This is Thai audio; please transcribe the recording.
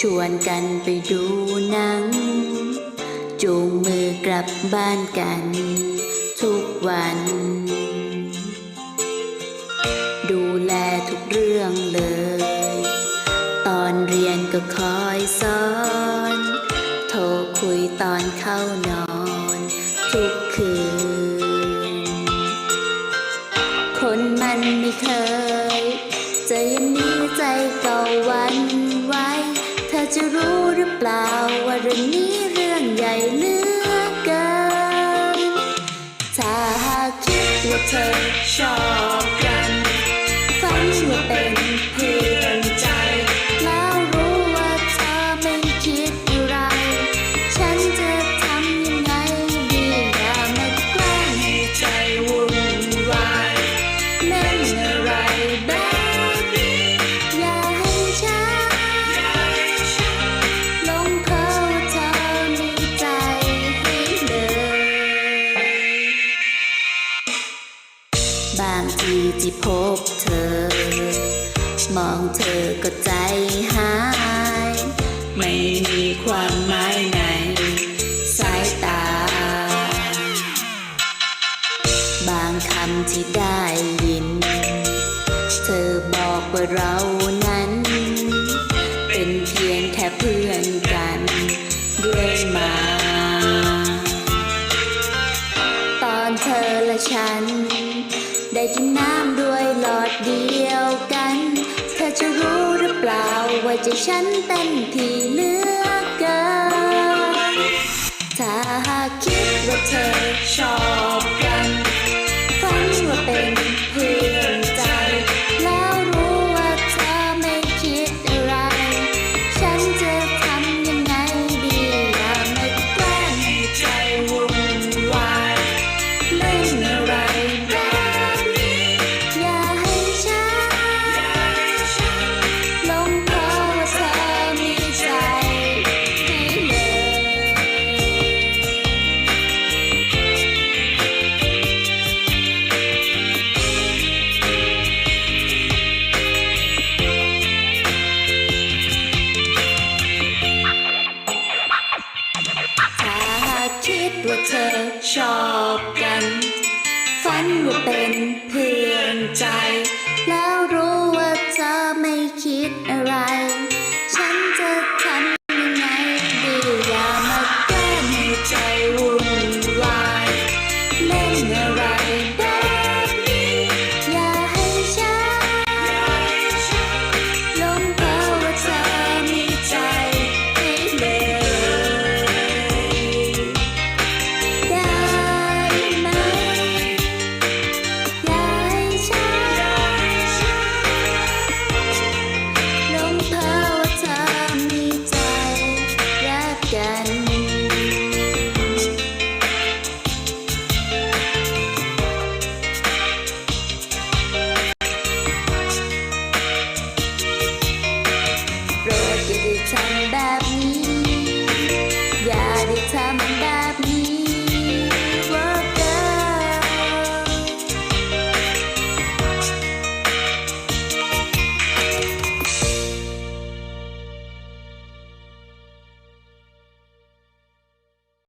ชวนกันไปดูหนัง จูงมือกลับบ้านกัน ทุกวัน ดูแลทุกเรื่องเลย ตอนเรียนก็คอยสอน โทรคุยตอนเข้านอน ทุกคืนาว่างทีที่พบเธอ มองเธอก็ใจหาย ไม่มีความหมายในสายตา บางคำที่ได้ยิน เธอบอกว่าเรา กินน้ำด้วยหลอดเดียวกัน เธอจะรู้หรือเปล่าว่าใจฉันเต้นที่เลือเกิน ถ้าหากคิดว่าเธอชอบ again.